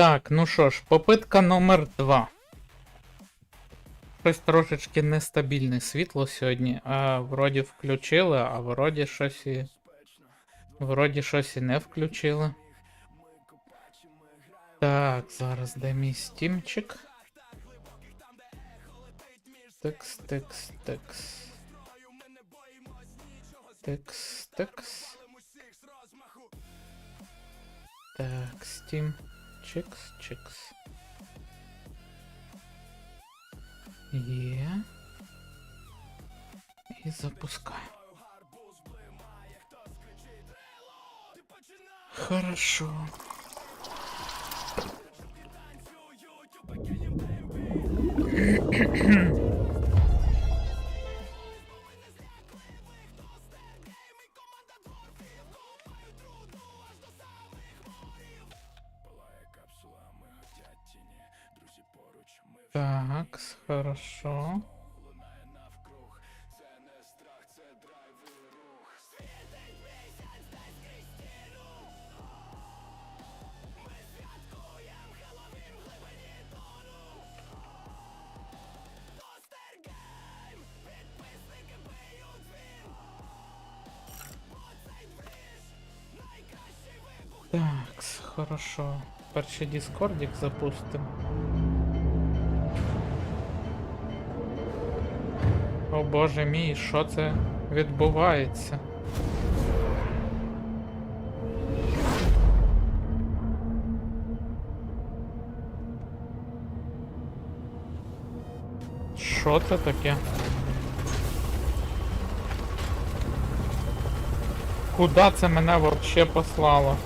Так, ну що ж, попитка номер 2. Щось трошечки нестабільне світло сьогодні. А вроді включили, а вроді щось і. Вроді щось і не включили. Так, зараз де мій стімчик. Текс, текс, текс. Текс, текс. Так, Steam. Чикс, чикс. Є. І запускаємо. Хорошо. Так, хорошо. Так, хорошо. Перший дискордик запустим. Боже мій, що це відбувається? Що це таке? Куда це мене вообще послало?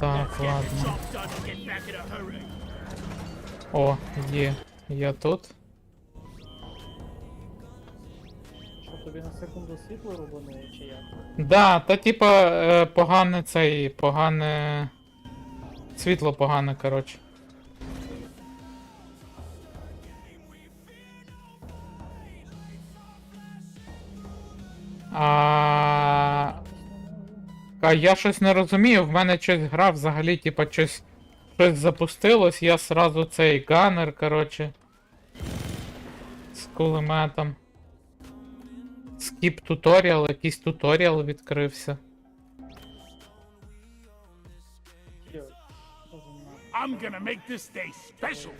Так, ладно. О, є. Я тут. Що тобі на секунду світло рубануло чи як? Да, та типа е, погане цей, погане. Світло погане, коротше. А... а я щось не розумію, в мене щось гра взагалі, типа, щось, щось запустилось, я сразу цей ганер, коротше. З кулеметом. Скіп туторіал, якийсь туторіал відкрився. I'm gonna make this day special.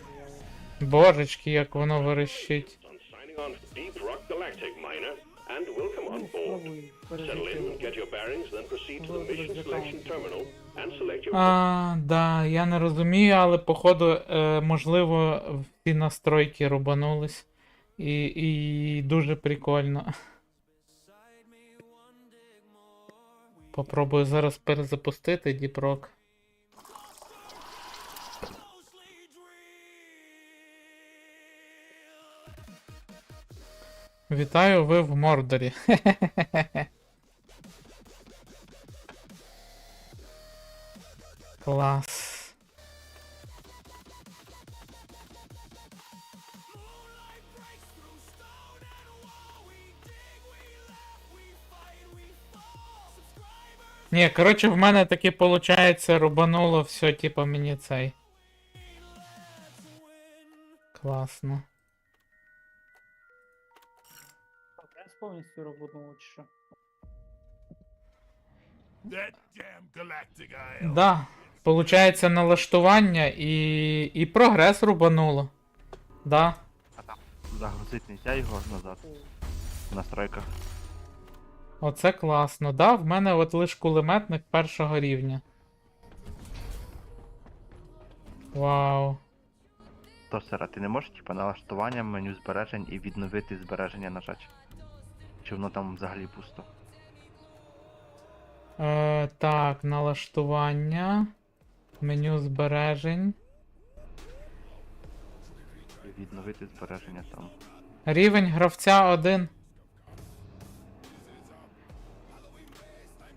Божечки, як воно верещить. on signing on to Deep Rock Galactic, miner, and welcome on Ну, board. спробуй Settle in, пережити. get your bearings, then proceed to the Вибери mission з selection аккаунту. terminal and select your А, да, я не розумію, але походу, е, можливо, всі настройки рубанулись. І, і дуже прикольно. Попробую зараз перезапустити Діпрок. Вітаю, ви в Мордорі. Клас. Ні, коротше, в мене таки виходить, рубануло все, типа мені цей. Класно. Прогрес повністю рубануло чи що? That damn galactic isle. Да. Получається налаштування і. і прогрес рубануло. Да. Загрузити нельзя його назад в настройках. Оце класно. Да, в мене от лиш кулеметник першого рівня. Вау. То Сера, ти не можеш типа налаштування меню збережень і відновити збереження нажати? Чи воно там взагалі пусто? Е, так, налаштування. Меню збережень. Відновити збереження там. Рівень гравця 1.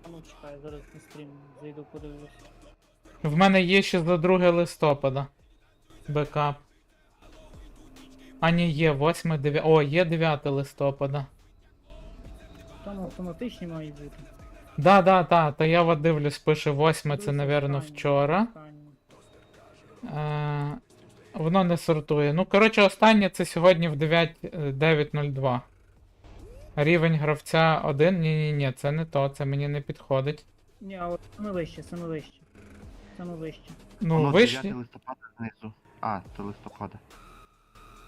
А ну чекай, зараз на стрім зайду подивлюсь. В мене є ще за 2 листопада. Бекап. А ні, є 8, 9. О, є 9 листопада. Там автоматичні мають бути. Да, да, да, та я от дивлюсь, пише 8, це, напевно, вчора. Е, воно не сортує. Ну, коротше, останнє це сьогодні в 9, е, 9.02. Рівень гравця 1. Ні-ні-ні, це не то, це мені не підходить. Ні, а от саме вище, саме вище. Саме вище. Ну, Воно вишні. 9 листопада знизу. А, то листопада.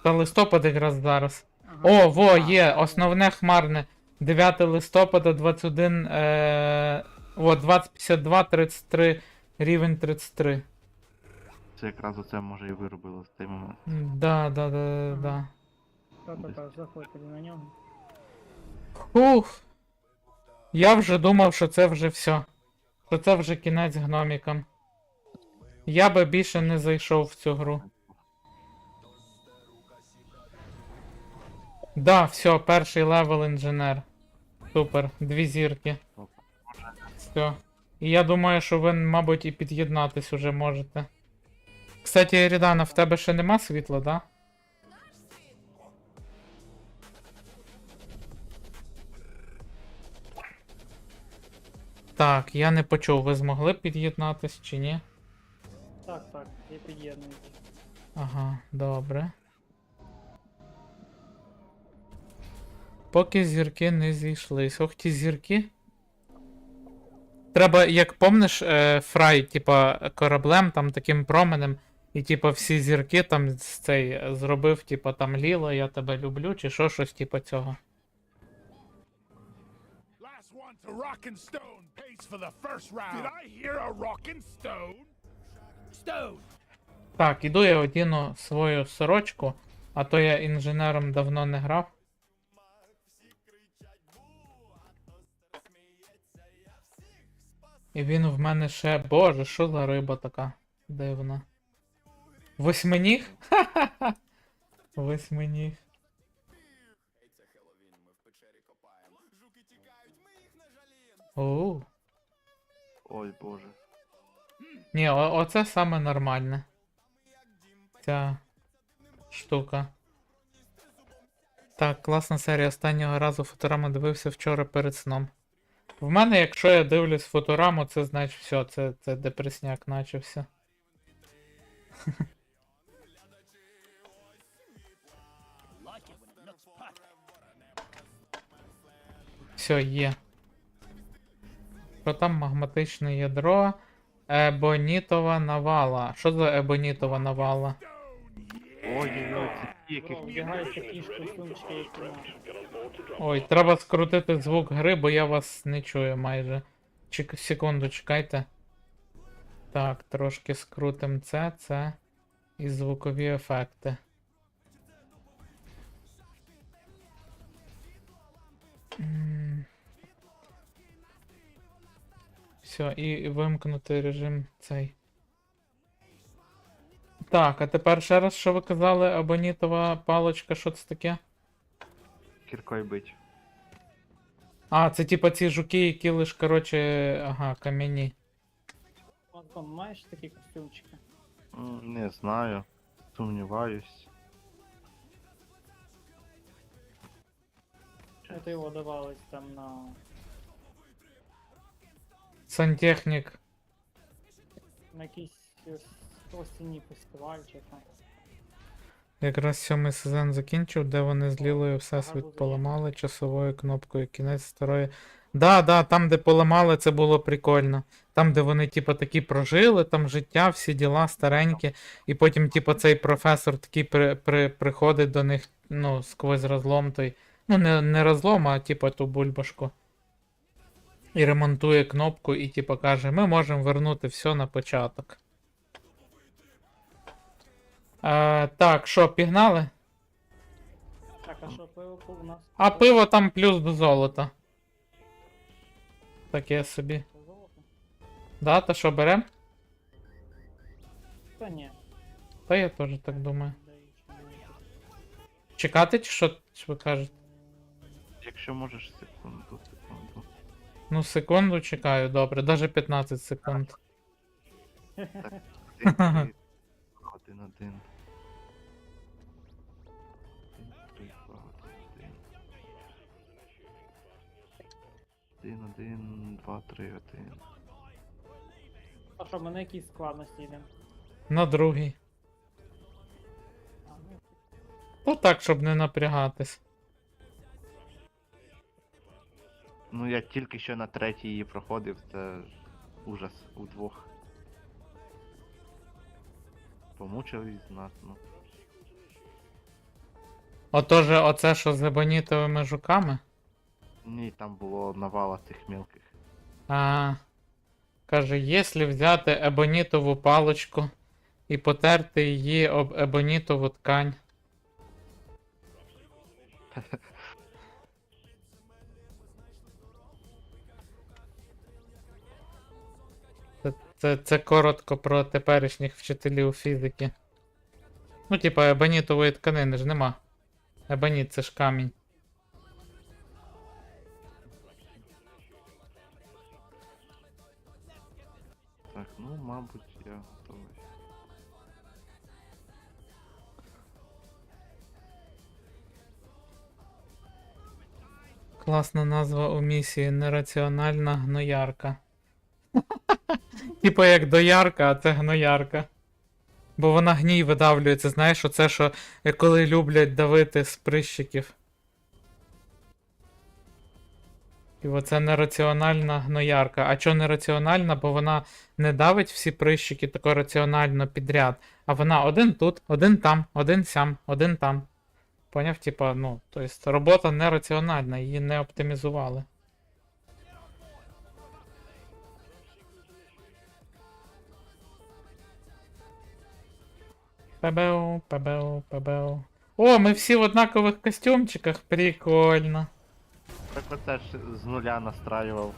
Та листопад якраз зараз. Ага. О, во, є, основне хмарне. 9 листопада 21. Е... О, 2052, 33, рівень 33. Це якраз оце може і виробило з той момент. Да, да, да, да, да. Та-та-та, заходьте на нього. Ух. Я вже думав, що це вже все. Що це вже кінець гномікам. Я би більше не зайшов в цю гру. Да, все, перший левел інженер. Супер, дві зірки. Все. І я думаю, що ви, мабуть, і під'єднатись уже можете. Кстати, Рідана, в тебе ще нема світла, да? Так, я не почув, ви змогли під'єднатись чи ні? Так, так, я під'єднуюсь. Ага, добре. Поки зірки не зійшлись. Ох ті зірки. Треба, як помниш, е, фрай, типа, кораблем, там таким променем, і типа всі зірки там з цей е, зробив, типа там Ліла, я тебе люблю, чи що, щось типа цього. Last one to rock and stone pays for the first round. Did I hear a rock and stone? Stone. Так, іду я одіну свою сорочку, а то я інженером давно не грав. І він в мене ще. Боже, що за риба така дивна. Восьминіг? Ха-ха-ха. Восьминіг. Оу. Ой боже. Ні, о- оце саме нормальне. Ця штука. Так, класна серія. Останнього разу фотораму дивився вчора перед сном. В мене, якщо я дивлюсь фотораму, це значить все, це, це депресняк начався. Все, є. Що там магматичне ядро? Ебонітова навала. Що за ебонітова навала? Ті, яких вдягайте ті ж і. Ой, треба скрутити звук гри, бо я вас не чую майже. Чек, секунду, чекайте. Так, трошки скрутим це, це. І звукові ефекти. Все, і і вимкнути режим цей. Так, а тепер ще раз, що ви казали, абонітова паличка, що це таке? кіркою бить. А, це типа ці жуки, які лиш, короче, ага, кам'яні. Антон, маєш такі костюмчики? М, Не знаю. Сумніваюсь. Это його давались там на Сантехнік. на якийсь е, осінній фестиваль чи там. Якраз сьомий сезон закінчив, де вони з Лілою всесвіт поламали часовою кнопкою кінець старої. Да, да, там, де поламали, це було прикольно. Там, де вони, типа, такі прожили, там життя, всі діла старенькі, і потім, типа, цей професор такий при, при, приходить до них, ну, сквозь розлом той. Ну, не, не розлом, а типа ту бульбашку. І ремонтує кнопку, і типа каже, ми можемо вернути все на початок. Е, так, що, пігнали? Так, а що пиво у нас? А пиво там плюс до золота. Таке собі. Золото? Да, та що берем? Та ні. Та я теж так думаю. Чекати чи що, ви кажете? Якщо можеш секунду, секунду. Ну, секунду чекаю, добре, даже 15 секунд. Три, один, один. Один, один. один, два, три, один. А що, ми на якій складності йдемо? На другий. А, ну, так, щоб не напрягатись. Ну я тільки що на третій її проходив, це ужас удвох. Помучились знатно. Отоже, оце що з ебонітовими жуками? Ні, там було навала цих мілких. А, каже, якщо взяти ебонітову паличку і потерти її об ебонітову ткань. Це, це, це коротко про теперішніх вчителів фізики. Ну, типа, ебонітової тканини ж нема. Ебоніт це ж камінь. Мабуть я готовий. Класна назва у місії нераціональна гноярка. Типа як доярка, а це гноярка. Бо вона гній видавлюється, знаєш, оце що е, коли люблять давити з прищиків. І оце нераціональна гноярка. А чо нераціональна? Бо вона не давить всі прищики тако раціонально підряд. А вона один тут, один там, один сям, один там. Поняв, типа, ну, то есть робота нераціональна, її не оптимізували. Пебеу, пебеу, пебеу. О, ми всі в однакових костюмчиках, прикольно. Так оце ж з нуля настраював.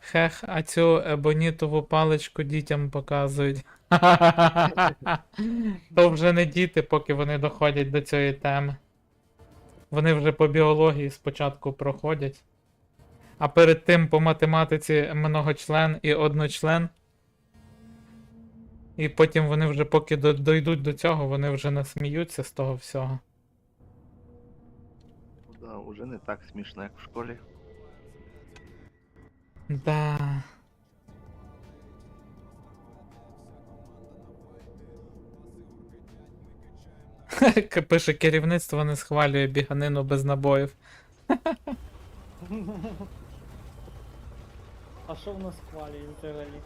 Хех, а цю ебонітову паличку дітям показують. То вже не діти, поки вони доходять до цієї теми. Вони вже по біології спочатку проходять. А перед тим по математиці многочлен і одночлен. І потім вони вже поки дойдуть до цього, вони вже не сміються з того всього. Уже не так смішно, як в школі. Да. Пише керівництво не схвалює біганину без набоїв. А що в нас хвалює взагалі?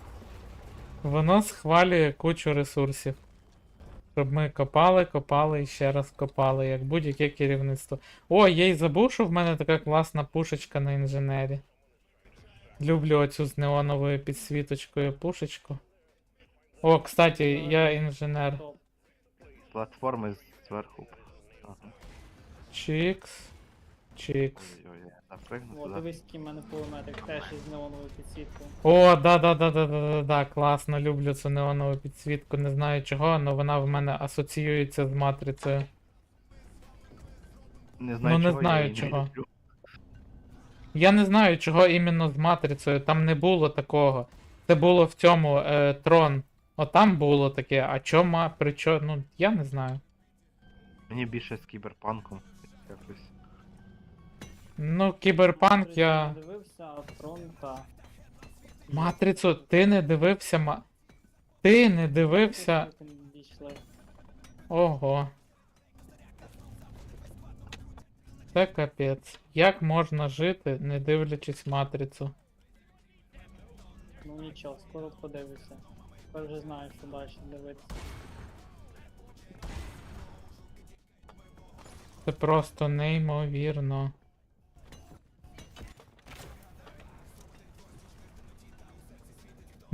Воно схвалює кучу ресурсів. Щоб ми копали, копали і ще раз копали, як будь-яке керівництво. О, я й забув, що в мене така класна пушечка на інженері. Люблю оцю з неоновою підсвіточкою пушечку. О, кстати, я інженер. Платформи зверху. Ага. Чікс. Чікс. Я напригну О, туди. дивись, який в мене кулеметик теж із неоновою підсвіткою. О, да, да, да, да, да, да, да, класно, люблю цю неонову підсвітку, не знаю чого, але вона в мене асоціюється з матрицею. Не знаю, Ну, не чого, знаю, я її чого. не люблю. Я не знаю, чого іменно з матрицею, там не було такого. Це було в цьому е, трон. Отам було таке, а чома, при чо, ну, я не знаю. Мені більше з кіберпанком якось. Ну, кіберпанк я. Дивився, а трон та. Матрицю, ти не дивився ма. Ти не дивився. Ого. Це капець. Як можна жити, не дивлячись матрицю? Ну нічого, скоро подивишся. Тепер вже знаєш, що далі дивитися. Це просто неймовірно.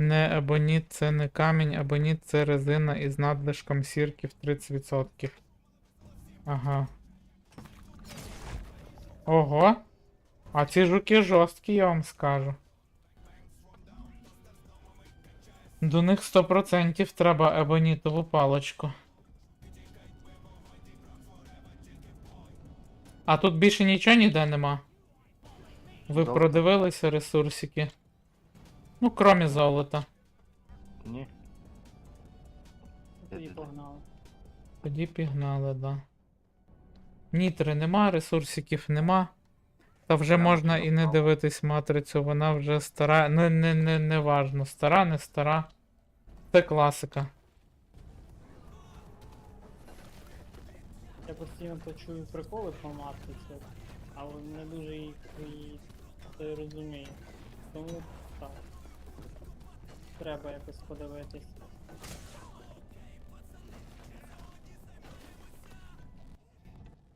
Не абоніт це не камінь, абоніт це резина із надлишком сірки в 30%. Ага. Ого. А ці жуки жорсткі, я вам скажу. До них 100% треба ебонітову паличку. А тут більше нічого ніде нема. Ви Добре. продивилися ресурсики? Ну, кромі золота. Ні. Тоді погнали. Тоді пігнали, да. Нітри нема, ресурсиків нема. Та вже Я можна і не дивитись матрицю, вона вже стара. Не, не, не, не важно. Стара, не стара. Це класика. Я постійно почую приколи про матрицю, але не дуже їх це розумію. Тому. Треба якось подивитись.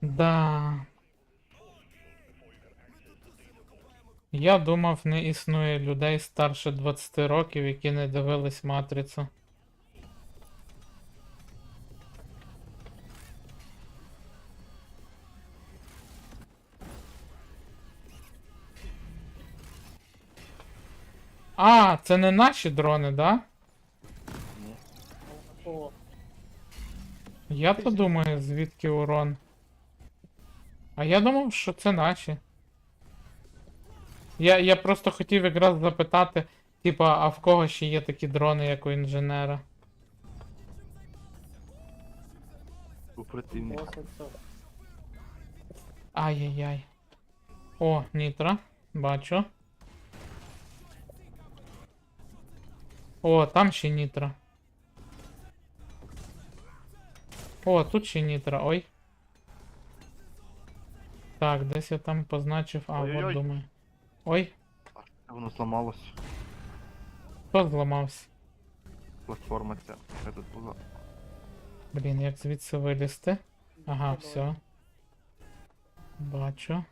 Да. Я думав, не існує людей старше 20 років, які не дивились матрицю. А, це не наші дрони, да? Ні. О, Я то думаю, звідки урон. А я думав, що це наші. Я, я просто хотів якраз запитати, типа, а в кого ще є такі дрони, як у інженера? У противника. це. Ай-яй-яй. О, нітро. Бачу. О, там ще нітро. О, тут ще нітро, ой. Так, десь я там позначив. А, от Ой-ой-ой. думаю. Ой, А що воно зламалось. хто зламався? Платформа ця. Що тут була? Блін, як звідси вилізти? Ага, все. Бачу.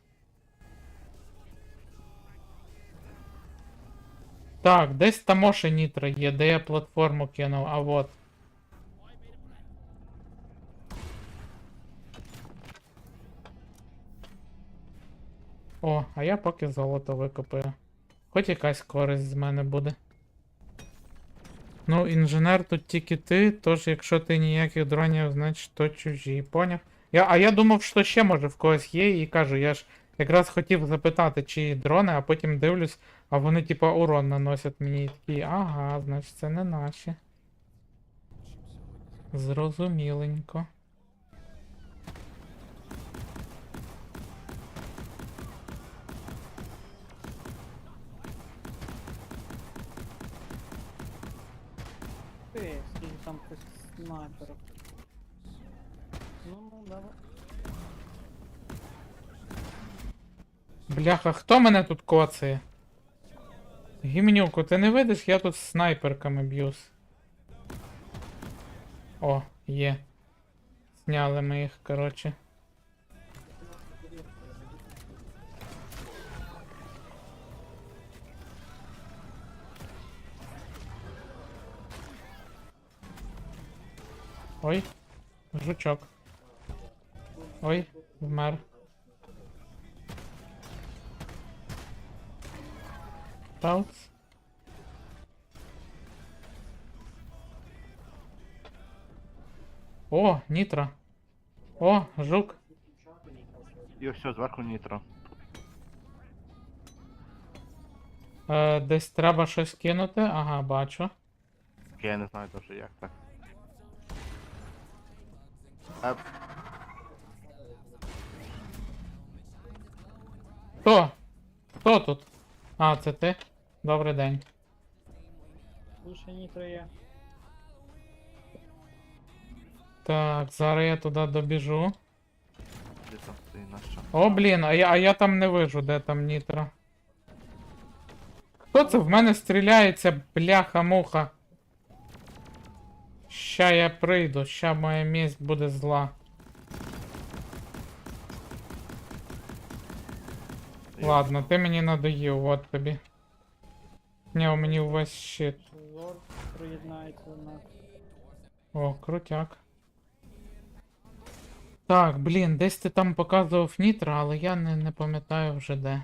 Так, десь там ще нітро є, де я платформу кинув, а вот. О, а я поки золото викопаю. Хоч якась користь з мене буде. Ну, інженер тут тільки ти, тож якщо ти ніяких дронів, значить то чужі, поняв? Я, а я думав, що ще може в когось є, і кажу, я ж якраз хотів запитати, чи дрони, а потім дивлюсь, а вони типа урон наносять мені і такі, ага, значить це не наші. Зрозуміленько. Ти, скільки там хтось снайперів. Ну, ну, давай. Бляха, хто мене тут коцає? Гімнюку, ти не видиш, я тут снайперками б'юсь. О, є. Зняли ми їх, коротше. Ой, жучок. Ой, вмер. Таус. О, нітро. О, жук. І все, зверху нітро. Е, десь треба щось кинути. Ага, бачу. Я не знаю даже як так. А, Хто? Хто тут? А, це ти? Добрий день. Більше нітро є. Так, зараз я туди добіжу. де там ти наша? О, блін, а я, а я там не вижу, де там нітро. Хто це в мене стріляється, бляха-муха? Ща я прийду, ща моя месть буде зла. Ладно, ти мені надоїв, от тобі. Ні, у мені увесь щит. Зор приєднається до нас. О, крутяк. Так, блін, десь ти там показував нітро, але я не, не пам'ятаю вже де.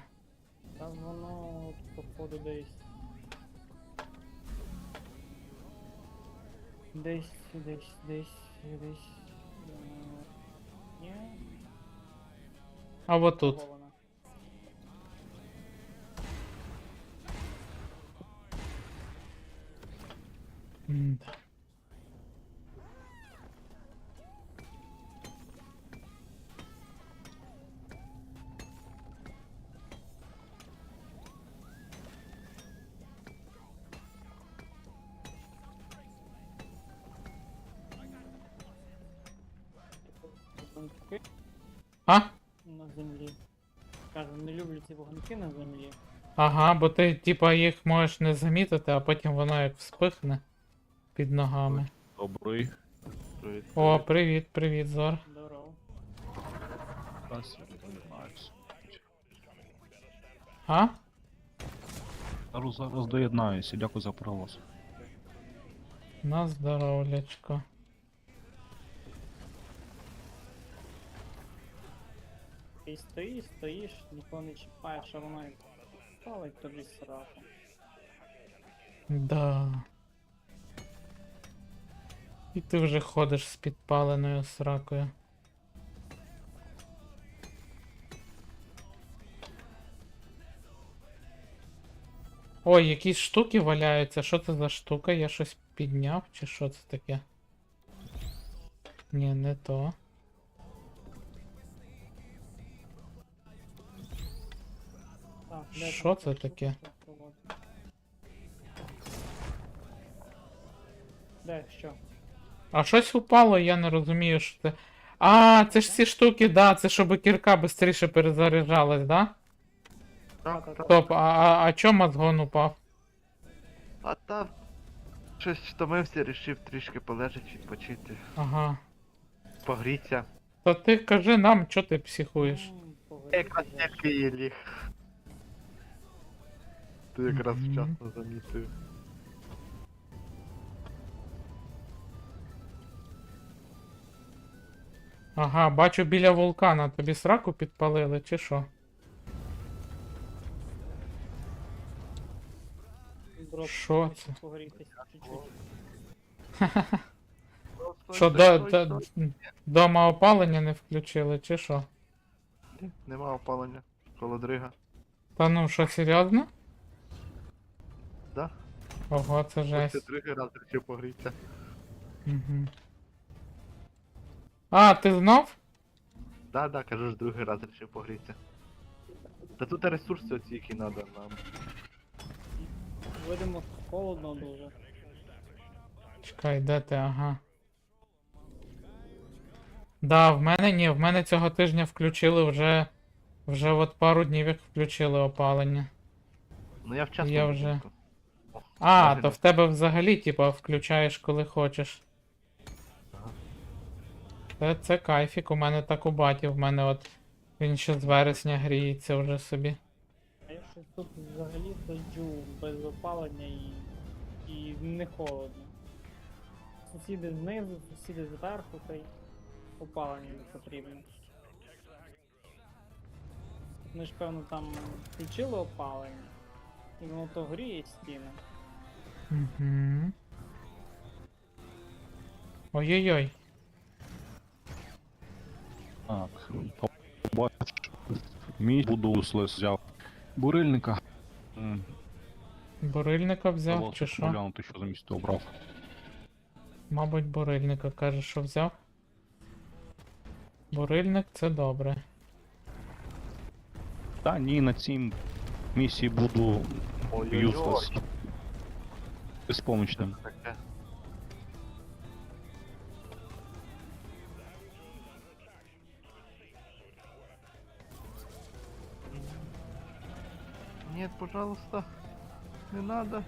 Та воно походу десь. Десь, десь, десь, десь. е, Ні, А вот тут. М. А? На землі. Кажу, не люблю ці вогонки на землі. Ага, бо ти типа їх можеш не замітити, а потім воно як вспихне під ногами. Добрий. Привіт. О, привіт, привіт, Зор. Здорово. А? Зараз, зараз доєднаюся, дякую за провоз. На здоровлячко. Ти стоїш, стоїш, нікого не чіпаєш, а воно палить тобі сраку. Да. І ти вже ходиш з підпаленою сракою. Ой, якісь штуки валяються. Що це за штука? Я щось підняв, чи що це таке? Ні, не то. Що це таке? Де, що? А щось упало, я не розумію, що це. А, це ж ці штуки, да, це щоб кірка швидше перезаряджалась, да? Так, так. Стоп, а, а, а чо мозгон упав? А та щось втомився, рішив трішки полежати, відпочити, Ага. погріться. То ти кажи нам, чо ти психуєш? М, Якраз тільки і ліг. Ти якраз Мгм. вчасно замітив. Ага, бачу біля вулкана, тобі сраку підпалили, чи що? Що це? Що до, до, дома опалення не включили, чи що? Нема опалення. Холодрига. Та ну що, серйозно? Да? Ого, це Ось жесть. другий раз рішив погрітися. Угу. А, ти знов? Да, да, кажу ж другий раз рішив погрітися. Та тут ресурси оці, які треба нам. Видимо, холодно дуже. Чекай, де ти, ага. Да, в мене ні, в мене цього тижня включили вже. Вже от пару днів як включили опалення. Ну я вчасно. Я вже- О, А, то в тебе взагалі, типа, включаєш коли хочеш. Це, це кайфік, у мене так у баті, в мене от він ще з вересня гріється вже собі. А я щось тут взагалі сиджу без опалення і, і не холодно. Сусіди знизу, сусіди зверху, та й опалення не потрібно. Ми ж певно там включили опалення, і воно то гріє стіни. Угу. Ой-ой-ой. Так. Мій буду слез взяв. Бурильника. М, Бурильника взяв, чи що? глянути, що замість того брав. Мабуть, бурильника каже, що взяв. Бурильник це добре. Та ні, на цій місії буду Ой-ой-ой. useless. Безпомічним. Таке. Нет, пожалуйста. Не надо.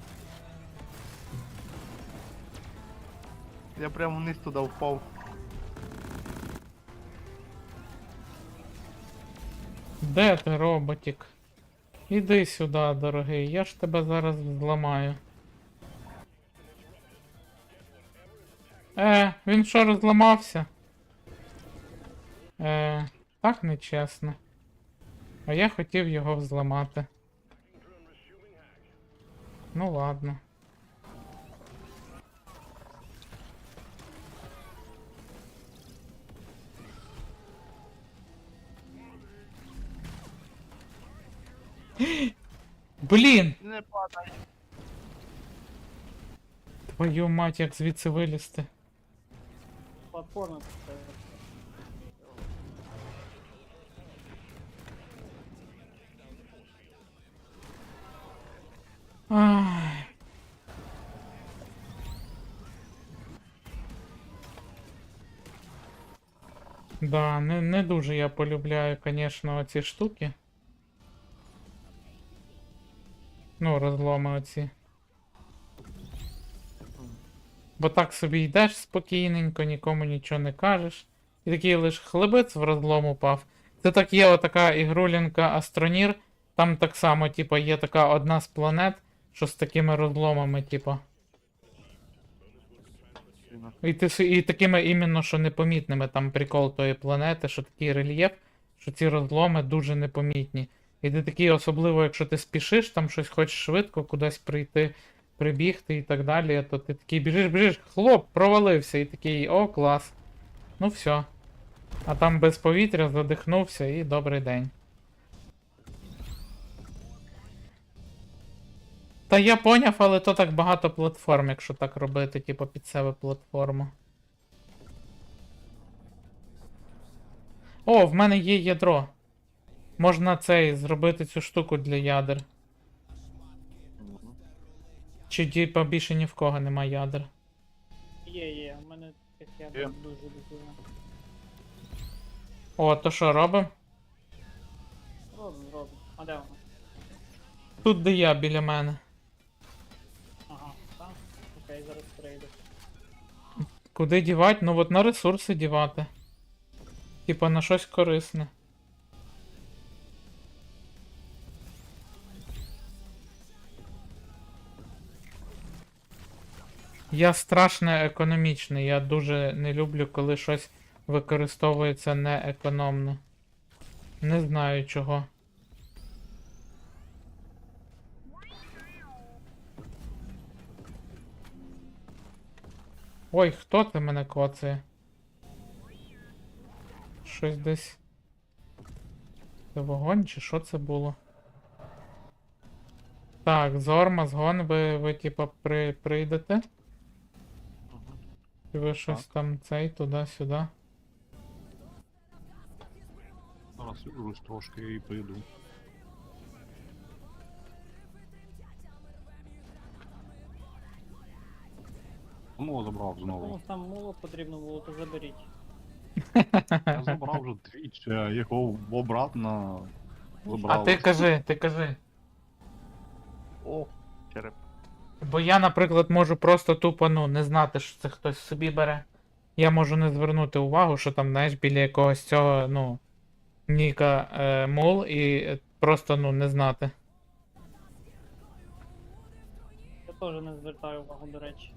Я прямо вниз туда упал. Де ти, роботік? Іди сюди, дорогий, я ж тебе зараз зламаю. Е, він що розламався? Е, так нечесно. А я хотів його взламати. Ну ладно. Блін! Не падай. Твою мать, як звідси вилізти. Платформа Да, не, не дуже я полюбляю, конечно, оці штуки. Ну, розломи оці. Бо так собі йдеш спокійненько, нікому нічого не кажеш. І такий лиш хлебець в розлом упав. Це так є отака ігрулінка Астронір. Там так само, типу, є така одна з планет, що з такими розломами, І, ти, і такими іменно, що непомітними. Там прикол тої планети, що такий рельєф, що ці розломи дуже непомітні. І ти такий, особливо, якщо ти спішиш, там щось хочеш швидко кудись прийти, прибігти і так далі, то ти такий біжиш, біжиш, хлоп, провалився, і такий, о, клас. Ну все. А там без повітря задихнувся і добрий день. Та я поняв, але то так багато платформ, якщо так робити, типу під себе платформу. О, в мене є ядро. Можна цей зробити цю штуку для ядер. Чи типа більше ні в кого нема ядер. Є, є, у мене тих я Є. дуже дуже. О, то що робимо? Робимо, робимо. А де воно? Тут де я біля мене. Ага, зараз прийду. Куди дівати? Ну от на ресурси дівати. Типа на щось корисне. Я страшно економічний. Я дуже не люблю, коли щось використовується неекономно. Не знаю чого. Ой, хто це мене коцає? Щось десь. Це вогонь чи що це було? Так, Зорма, згон, ви, ви типа при, прийдете? Чи ви щось там цей туди-сюди? Зараз трошки і прийду. Ну, забрав знову. Комусь там муло потрібно було, то заберіть. Я забрав вже двічі, я його обратно забрав. А ти кажи, ти кажи. О, череп. Бо я, наприклад, можу просто тупо ну, не знати, що це хтось собі бере. Я можу не звернути увагу, що там, знаєш, біля якогось цього, ну, Ніка е, мул і е, просто ну, не знати. Я теж не звертаю увагу, до речі.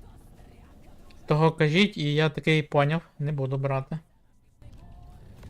Того кажіть, і я такий поняв, не буду брати.